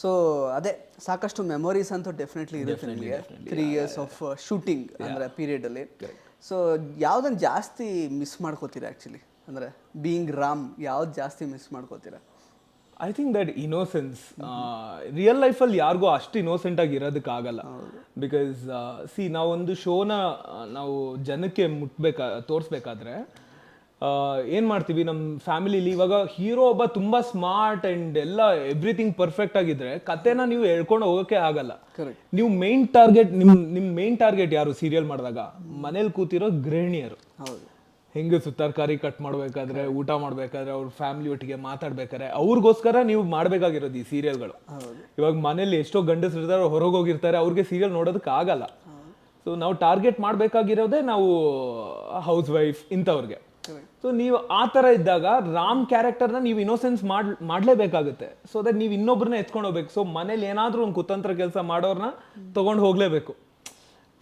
So ಅದೇ ಸಾಕಷ್ಟು memories ಅಂತೂ ಡೆಫಿನೆಟ್ಲಿ ಇರುತ್ತೆ ನಿಮಗೆ. ತ್ರೀ ಇಯರ್ಸ್ ಆಫ್ ಶೂಟಿಂಗ್ ಅಂದರೆ ಪೀರಿಯಡಲ್ಲಿ ಸೊ ಯಾವ್ದನ್ನು ಜಾಸ್ತಿ ಮಿಸ್ ಮಾಡ್ಕೋತೀರಾ ಆ್ಯಕ್ಚುಲಿ ಅಂದರೆ ಬೀಯಿಂಗ್ ರಾಮ್ ಯಾವ್ದು ಜಾಸ್ತಿ miss ಮಾಡ್ಕೋತೀರಾ? I think that innocence real ಲೈಫಲ್ಲಿ ಯಾರಿಗೂ ಅಷ್ಟು ಇನೋಸೆಂಟ್ ಆಗಿ ಇರೋದಕ್ಕಾಗಲ್ಲ. ಬಿಕಾಸ್ ಸಿ ನಾವೊಂದು ಶೋನ ನಾವು ಜನಕ್ಕೆ ಮುಟ್ಬೇಕಾ ತೋರಿಸ್ಬೇಕಾದ್ರೆ ಏನು ಮಾಡ್ತೀವಿ? ನಮ್ಮ ಫ್ಯಾಮಿಲಿಲಿ ಇವಾಗ ಹೀರೋ ಒಬ್ಬ ತುಂಬ ಸ್ಮಾರ್ಟ್ ಆ್ಯಂಡ್ ಎಲ್ಲ ಎವ್ರಿಥಿಂಗ್ ಪರ್ಫೆಕ್ಟ್ ಆಗಿದ್ರೆ ಕತೆನ ನೀವು ಹೇಳ್ಕೊಂಡು ಹೋಗೋಕೆ ಆಗಲ್ಲ. ನೀವು ಮೇನ್ ಟಾರ್ಗೆಟ್ ನಿಮ್ಮ ನಿಮ್ಮ ಮೇನ್ ಟಾರ್ಗೆಟ್ ಯಾರು ಸೀರಿಯಲ್ ಮಾಡಿದಾಗ? ಮನೇಲಿ ಕೂತಿರೋ ಗೃಹಿಣಿಯರು. ಹೆಂಗಸು ತರಕಾರಿ ಕಟ್ ಮಾಡ್ಬೇಕಾದ್ರೆ ಊಟ ಮಾಡ್ಬೇಕಾದ್ರೆ ಅವ್ರ ಫ್ಯಾಮಿಲಿ ಒಟ್ಟಿಗೆ ಮಾತಾಡ್ಬೇಕಾದ್ರೆ ಅವ್ರಿಗೋಸ್ಕರ ನೀವು ಮಾಡ್ಬೇಕಾಗಿರೋದು ಈ ಸೀರಿಯಲ್ಗಳು ಇವಾಗ ಮನೇಲಿ ಎಷ್ಟೋ ಗಂಡಸರು ಇರ್ತಾರೆ ಹೊರಗೆ ಹೋಗಿರ್ತಾರೆ ಅವ್ರಿಗೆ ಸೀರಿಯಲ್ ನೋಡೋದಕ್ಕೆ ಆಗಲ್ಲ. ಸೊ ನಾವು ಟಾರ್ಗೆಟ್ ಮಾಡಬೇಕಾಗಿರೋದೇ ನಾವು ಹೌಸ್ ವೈಫ್ ಇಂಥವ್ರಿಗೆ. ಸೊ ನೀವು ಆ ಥರ ಇದ್ದಾಗ ರಾಮ್ ಕ್ಯಾರೆಕ್ಟರ್ನ ನೀವು ಇನ್ನೋಸೆನ್ಸ್ ಮಾಡ್ ಮಾಡಲೇಬೇಕಾಗುತ್ತೆ. ಸೊ ದಟ್ ನೀವು ಇನ್ನೊಬ್ಬರನ್ನ ಎತ್ಕೊಂಡು ಹೋಗ್ಬೇಕು. ಸೊ ಮನೇಲಿ ಏನಾದರೂ ಒಂದು ಕುತಂತ್ರ ಕೆಲಸ ಮಾಡೋರನ್ನ ತೊಗೊಂಡು ಹೋಗಲೇಬೇಕು.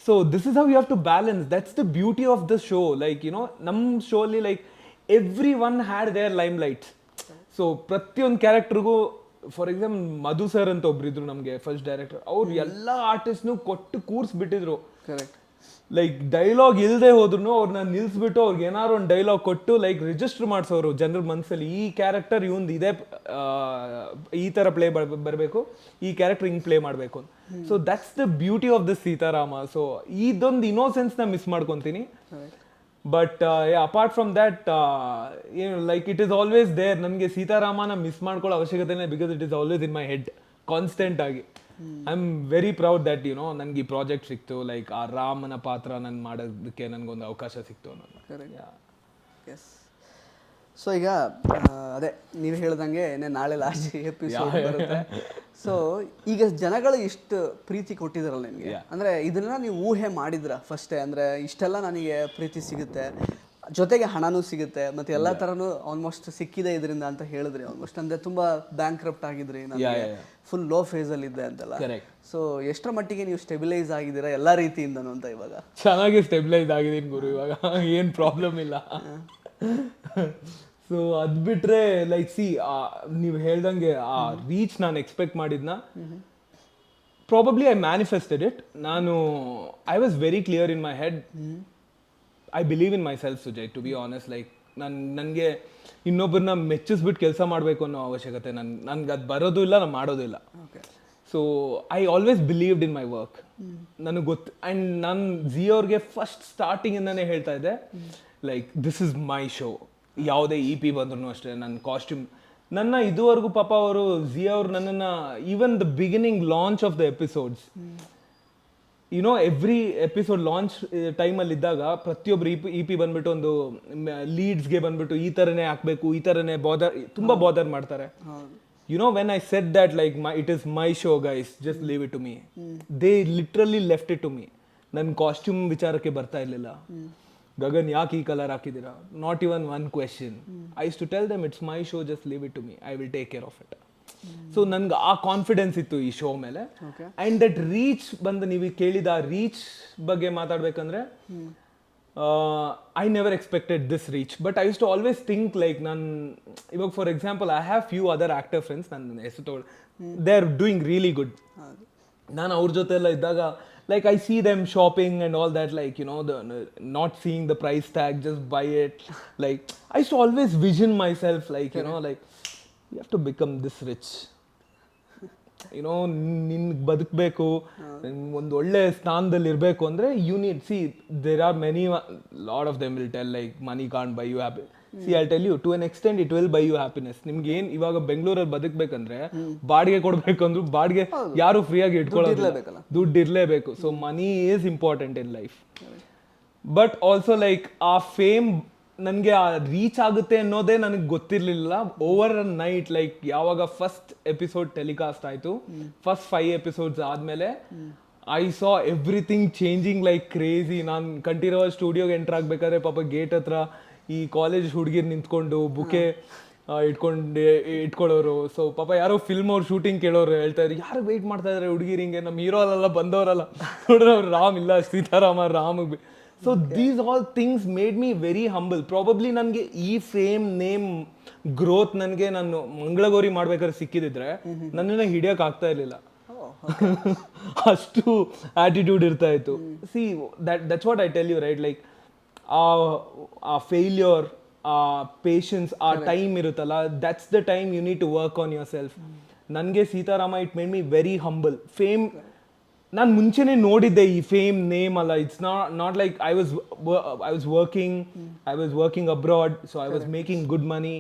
So this is how you have to balance that's the beauty of the show like you know ನಮ್ಮ ಶೋಲಿ like everyone had their limelight so ಪ್ರತಿಯೊಂದು ಕ್ಯಾರೆಕ್ಟ್ರಿಗೂ ಫಾರ್ ಎಕ್ಸಾಂಪಲ್ ಮಧು ಸರ್ ಅಂತ ಒಬ್ರಿದ್ರು ನಮಗೆ ಫಸ್ಟ್ ಡೈರೆಕ್ಟರ್ ಅವ್ರು ಎಲ್ಲ ಆರ್ಟಿಸ್ಟ್ನು ಕೊಟ್ಟು ಕೂರಿಸ್ಬಿಟ್ಟಿದ್ರು. ಕರೆಕ್ಟ್ ಲೈಕ್ ಡೈಲಾಗ್ ಇಲ್ಲದೆ ಹೋದ್ರು ಅವ್ರನ್ನ ನಿಲ್ಸ್ಬಿಟ್ಟು ಅವ್ರಿಗೆ ಏನಾದ್ರು ಒಂದು ಡೈಲಾಗ್ ಕೊಟ್ಟು ಲೈಕ್ ರಿಜಿಸ್ಟರ್ ಮಾಡಿಸೋರು ಜನರ ಮನಸ್ಸಲ್ಲಿ ಈ ಕ್ಯಾರೆಕ್ಟರ್ ಇವಂದು ಇದೇ ಈ ಥರ ಪ್ಲೇ ಬರಬೇಕು ಈ ಕ್ಯಾರೆಕ್ಟರ್ ಹಿಂಗೆ ಪ್ಲೇ ಮಾಡಬೇಕು so that's the beauty of the Seetharama so ಇದೊಂದು ಇನ್ನೋಸೆನ್ಸ್ನ ಮಿಸ್ ಮಾಡ್ಕೊತೀನಿ. ಬಟ್ ಅಪಾರ್ಟ್ ಫ್ರಮ್ ದ್ಯಾಟ್ ಏನು like it is always there ನನಗೆ ಸೀತಾರಾಮನ ಮಿಸ್ ಮಾಡ್ಕೊಳ್ಳೋ ಅವಶ್ಯಕತೆನೇ because it is always in my head constant ಆಗಿ. I am very proud that you know ನನಗೆ ಈ ಪ್ರಾಜೆಕ್ಟ್ ಸಿಕ್ತು. ಲೈಕ್ ಆ ರಾಮನ ಪಾತ್ರ ನಾನು ಮಾಡೋದಕ್ಕೆ ನನಗೊಂದು ಅವಕಾಶ ಸಿಕ್ತು ಅನ್ನೋದು. ಎಸ್ ಸೊ ಈಗ ಅದೇ ನೀವು ಹೇಳ್ದಂಗೆ ಏನೇ ನಾಳೆ ಲಾಸ್ಟ್ ಎಪಿಸೋಡ್ ಬರುತ್ತೆ. ಸೊ ಈಗ ಜನಗಳು ಇಷ್ಟು ಪ್ರೀತಿ ಕೊಟ್ಟಿದ್ರಲ್ಲ ನಿಮಗೆ? ಅಂದ್ರೆ ಇದನ್ನ ನೀವು ಊಹೆ ಮಾಡಿದ್ರ ಫಸ್ಟೇ ಅಂದ್ರೆ ಇಷ್ಟೆಲ್ಲ ನನಗೆ ಪ್ರೀತಿ ಸಿಗುತ್ತೆ. ಜೊತೆಗೆ ಹಣನೂ ಸಿಗುತ್ತೆ ಮತ್ತೆ ಎಲ್ಲಾ ತರನು ಆಲ್ಮೋಸ್ಟ್ ಸಿಕ್ಕಿದೆ ಇದರಿಂದ ಅಂತ ಹೇಳಿದ್ರೆ ಆಲ್ಮೋಸ್ಟ್ ಅಂದ್ರೆ ತುಂಬಾ ಬ್ಯಾಂಕ್ ಕ್ರಪ್ಟ್ ಆಗಿದ್ರಿ ಫುಲ್ ಲೋ ಫೇಸಲ್ಲಿ ಇದ್ದೆ ಅಂತೆಲ್ಲ. ಸೊ ಎಷ್ಟರ ಮಟ್ಟಿಗೆ ನೀವು ಸ್ಟೆಬಿಲೈಸ್ ಆಗಿದ್ದೀರಾ ಎಲ್ಲಾ ರೀತಿಯಿಂದ ಅಂತ ಇವಾಗ? ಚೆನ್ನಾಗಿ ಸ್ಟೆಬಿಲೈಸ್ ಆಗಿದ್ದೀನಿ ಗುರು ಇವಾಗ. ಏನು ಪ್ರಾಬ್ಲಮ್ ಇಲ್ಲ. ಸೊ ಅದು ಬಿಟ್ರೆ ಲೈಕ್ ಸಿ ನೀವು ಹೇಳ್ದಂಗೆ ಆ ರೀಚ್ ನಾನು ಎಕ್ಸ್ಪೆಕ್ಟ್ ಮಾಡಿದ್ನ. ಪ್ರಾಬಬ್ಲಿ ಐ ಮ್ಯಾನಿಫೆಸ್ಟೆಡ್ ಇಟ್ ನಾನು I was very clear in my head I believe in myself Sujay to be honest like ನನ್ನ ನನಗೆ ಇನ್ನೊಬ್ಬರನ್ನ ಮೆಚ್ಚಿಸ್ಬಿಟ್ಟು ಕೆಲಸ ಮಾಡಬೇಕು ಅನ್ನೋ ಅವಶ್ಯಕತೆ ನನ್ನ ನನಗೆ ಅದು ಬರೋದು ಇಲ್ಲ ನಾನು ಮಾಡೋದು ಇಲ್ಲ. So I always believed in my work ನನಗೆ ಗೊತ್ತು ಆ್ಯಂಡ್ ನಾನು ಜಿ ಅವ್ರಿಗೆ ಫಸ್ಟ್ ಸ್ಟಾರ್ಟಿಂಗಿಂದನೇ ಹೇಳ್ತಾ ಇದ್ದೆ like this is my show ಯಾವುದೇ ಇ ಪಿ ಬಂದ್ರು ಅಷ್ಟೇ ನನ್ನ ಕಾಸ್ಟ್ಯೂಮ್ ನನ್ನ ಇದುವರೆಗೂ ಪಾಪ ಅವರು ಜಿ ಅವರು ನನ್ನನ್ನು even the beginning launch of the episodes you know every episode launch ಟೈಮಲ್ಲಿ ಇದ್ದಾಗ ಪ್ರತಿಯೊಬ್ರು ಇ ಪಿ ಇ ಪಿ ಬಂದ್ಬಿಟ್ಟು ಒಂದು ಲೀಡ್ಸ್ಗೆ ಬಂದ್ಬಿಟ್ಟು ಈ ಥರನೇ ಹಾಕಬೇಕು ಈ ಥರನೇ ಬಾದರ್ ತುಂಬ ಬಾದರ್ ಮಾಡ್ತಾರೆ. You know when I set that like my it is my show guys just leave it to me they literally left it to me ನನ್ನ ಕಾಸ್ಟ್ಯೂಮ್ ವಿಚಾರಕ್ಕೆ ಬರ್ತಾ ಇರಲಿಲ್ಲ. ಗಗನ್ ಯಾಕೆ ಈ ಕಲರ್ ಹಾಕಿದ್ದೀರಾ? Not even one question I to tell them it's my show just leave it to me I will take care of it so ನನ್ಗೆ ಆ confidence ಇತ್ತು ಈ ಶೋ ಮೇಲೆ. ಆ್ಯಂಡ್ ದಟ್ ರೀಚ್ ಬಂದು ನೀವು ಕೇಳಿದ ಆ ರೀಚ್ ಬಗ್ಗೆ ಮಾತಾಡ್ಬೇಕಂದ್ರೆ I never expected this reach but I use to always think like ನಾನು ಇವಾಗ for example I have few other actor friends ನನ್ನ ಹೆಸರು ತಗೊಳ್ಳಿ they are doing really good ನಾನು ಅವ್ರ ಜೊತೆ ಎಲ್ಲ ಇದ್ದಾಗ like I see them shopping and all that like you know the not seeing the price tag just buy it like I to always vision myself like you know like you have to become this rich ಏನೋ ನಿನ್ಗೆ ಬದುಕಬೇಕು ಒಂದು ಒಳ್ಳೆ ಸ್ಥಾನದಲ್ಲಿ ಇರಬೇಕು ಅಂದರೆ you need see there are many lot of them will tell like money can't buy you happy see I tell you to an extent it will buy you happiness ನಿಮ್ಗೆ ಏನು ಇವಾಗ ಬೆಂಗಳೂರಲ್ಲಿ ಬದುಕಬೇಕಂದ್ರೆ ಬಾಡಿಗೆ ಕೊಡ್ಬೇಕು ಅಂದ್ರೂ ಬಾಡಿಗೆ ಯಾರು ಫ್ರೀಯಾಗಿ ಇಟ್ಕೊಳ್ಳೋದಿಲ್ಲ. ದುಡ್ಡು ಇರಲೇಬೇಕು. So money is important in life but also like ಆ ಫೇಮ್ ನನಗೆ ಆ ರೀಚ್ ಆಗುತ್ತೆ ಅನ್ನೋದೇ ನನಗೆ ಗೊತ್ತಿರಲಿಲ್ಲ. ಓವರ್ ನೈಟ್ ಲೈಕ್ ಯಾವಾಗ ಫಸ್ಟ್ ಎಪಿಸೋಡ್ ಟೆಲಿಕಾಸ್ಟ್ ಆಯಿತು ಫಸ್ಟ್ ಫೈವ್ ಎಪಿಸೋಡ್ಸ್ ಆದಮೇಲೆ I saw everything changing like crazy ನಾನು ಕಂಠೀರವ ಸ್ಟುಡಿಯೋಗೆ ಎಂಟರ್ ಆಗಬೇಕಾದ್ರೆ ಪಾಪ ಗೇಟ್ ಹತ್ರ ಈ ಕಾಲೇಜ್ ಹುಡುಗಿರು ನಿಂತ್ಕೊಂಡು ಬುಕೆ ಇಟ್ಕೊಂಡು, ಇಟ್ಕೊಳ್ಳೋರು. ಸೊ ಪಾಪ ಯಾರೋ ಫಿಲ್ಮ್ ಅವ್ರು ಶೂಟಿಂಗ್ ಕೇಳೋರು ಹೇಳ್ತಾ ಇದ್ರು, ಯಾರು ವೆಯ್ಟ್ ಮಾಡ್ತಾ ಇದಾರೆ ಹುಡುಗಿರು ಹಿಂಗೆ? ನಮ್ಮ ಹೀರೋ ಅಲ್ಲ ಬಂದವರಲ್ಲ. ನೋಡ್ರಿ ಅವ್ರು ರಾಮ್ ಇಲ್ಲ, Seetharama, Ram so these all things made me very humble probably ನನಗೆ ಈ ಫೇಮ್ ನೇಮ್ ಗ್ರೋತ್ ನನಗೆ ನಾನು ಮಂಗಳಗೌರಿ ಮಾಡ್ಬೇಕಾದ್ರೆ ಸಿಕ್ಕಿದಿದ್ರೆ ನನ್ನನ್ನ ಹಿಡಿಯೋಕೆ ಆಗ್ತಾ ಇರಲಿಲ್ಲ. ಅಷ್ಟು ಆಟಿಟ್ಯೂಡ್ ಇರ್ತಾ ಇತ್ತು. See that that's what I tell you right like ಆ ಆ ಫೇಲ್ಯೂರ್ ಆ ಪೇಷನ್ಸ್ ಆ ಟೈಮ್ ಇರುತ್ತಲ್ಲ that's the time you need to work on yourself ನನಗೆ Seetharama it made me very humble fame ನಾನು ಮುಂಚೆನೆ ನೋಡಿದ್ದೆ ಈ ಫೇಮ್ ನೇಮ್ ಅಲ್ಲ. It's not not like I was I was working I was working abroad so I was making good money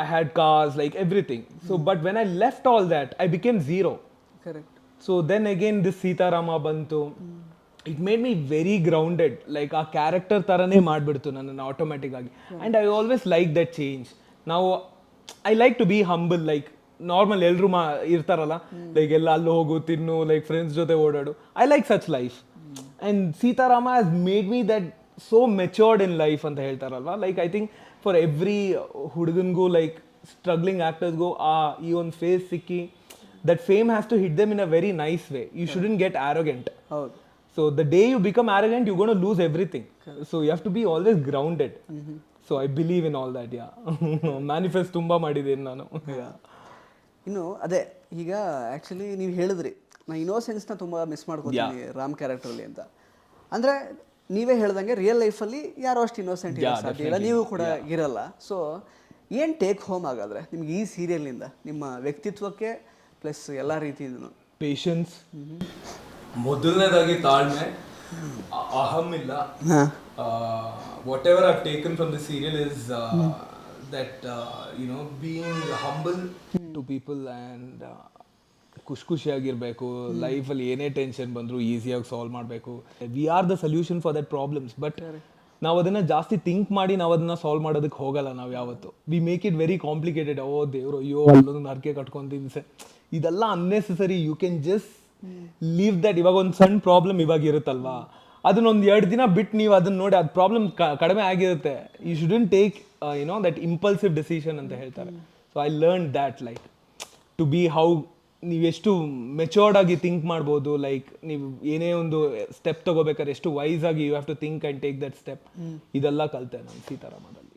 I had cars like everything so but when I left all that I became zero correct so then again this Seetharama ಬಂತು it made me very grounded like ಆ character ಥರನೇ ಮಾಡಿಬಿಡ್ತು ನನ್ನನ್ನು automatic ಆಗಿ. And I always like that change ನಾವು I like to be humble like normal ಎಲ್ಲರೂ ಮಾ ಇರ್ತಾರಲ್ಲ ಲೈಕ್ ಎಲ್ಲ ಅಲ್ಲೂ ಹೋಗು ತಿನ್ನು ಲೈಕ್ ಫ್ರೆಂಡ್ಸ್ ಜೊತೆ ಓಡಾಡು. I like such life and Seetharama has made me that so matured in life ಅಂತ ಹೇಳ್ತಾರಲ್ವಾ? Like I think for every ಹುಡುಗನ್ಗೂ like struggling ಆ್ಯಕ್ಟರ್ಸ್ಗೂ ಆ ಈ ಒಂದು ಫೇಸ್ ಸಿಕ್ಕಿ that fame has to hit them in a very nice way you shouldn't get arrogant ಹೌದು. So the day you become arrogant you gonna lose everything so you have to be always grounded so I believe in all that yeah manifest ತುಂಬ ಮಾಡಿದ್ದೀನಿ ನಾನು. ಇನ್ನು ಅದೇ ಈಗ actually ನೀವು ಹೇಳಿದ್ರಿ ನಾ ಇನ್ನೋಸೆನ್ಸ್ನ ತುಂಬ ಮಿಸ್ ಮಾಡ್ಕೊತೀನಿ ರಾಮ್ ಕ್ಯಾರೆಕ್ಟರಲ್ಲಿ ಅಂತ. ಅಂದರೆ ನೀವೇ ಹೇಳ್ದಂಗೆ ರಿಯಲ್ ಲೈಫಲ್ಲಿ ಯಾರೋ ಅಷ್ಟು ಇನ್ನೋಸೆಂಟ್ ಸಾಧ್ಯ ಇಲ್ಲ ನೀವು ಕೂಡ ಇರಲ್ಲ. ಸೊ ಏನು ಟೇಕ್ ಹೋಮ್ ಆಗಾದರೆ ನಿಮ್ಗೆ ಈ ಸೀರಿಯಲ್ನಿಂದ ನಿಮ್ಮ ವ್ಯಕ್ತಿತ್ವಕ್ಕೆ ಪ್ಲಸ್ ಎಲ್ಲ ರೀತಿಯೂ ಪೇಷನ್ಸ್ ಮೊದಲನೇದಾಗಿ ತಾಳ್ಮೆ. ಅಹಮ್ ಅಹಂ ಇಲ್ಲ. Whatever I taken from the serial is that you know being humble to people and ಖುಷಿ ಖುಷಿಯಾಗಿರಬೇಕು ಲೈಫಲ್ಲಿ ಏನೇ ಟೆನ್ಷನ್ ಬಂದರೂ ಈಸಿಯಾಗಿ ಸಾಲ್ವ್ ಮಾಡಬೇಕು. We are the solution for that problems but ನಾವು ಅದನ್ನು ಜಾಸ್ತಿ ಥಿಂಕ್ ಮಾಡಿ ನಾವು ಅದನ್ನ ಸಾಲ್ವ್ ಮಾಡೋದಕ್ಕೆ ಹೋಗಲ್ಲ ನಾವು ಯಾವತ್ತು. We make it very complicated ಓ ದೇವ್ರು ಅಯ್ಯೋ ಅಲ್ಲೊಂದು ಹರಕೆ ಕಟ್ಕೊಂತೀನಿ ಇದೆಲ್ಲ unnecessary you can just leave that ಇವಾಗ ಒಂದು ಸಣ್ಣ ಪ್ರಾಬ್ಲಮ್ ಇವಾಗ ಇರುತ್ತಲ್ವಾ? ಅದನ್ನ ಒಂದು ಎರಡು ದಿನ ಬಿಟ್ಟು ನೀವು ಅದನ್ನ ನೋಡಿ ಅದು ಪ್ರಾಬ್ಲಮ್ ಕಡಿಮೆ ಆಗಿರುತ್ತೆ. You shouldn't take you know that impulsive decision ಅಂತ ಹೇಳ್ತಾರೆ. So I learn that like to be how ನೀವು ಎಷ್ಟು ಮೆಚೋರ್ಡ್ ಆಗಿ ಥಿಂಕ್ ಮಾಡ್ಬೋದು ಲೈಕ್ ನೀವು ಏನೇ ಒಂದು ಸ್ಟೆಪ್ ತಗೋಬೇಕಾದ್ರೆ ಎಷ್ಟು ವೈಸ್ ಆಗಿ you have to think and take that step ಇದೆಲ್ಲ ಕಲಿತೆ ನಾನು ಸೀತಾರಾಮದಲ್ಲಿ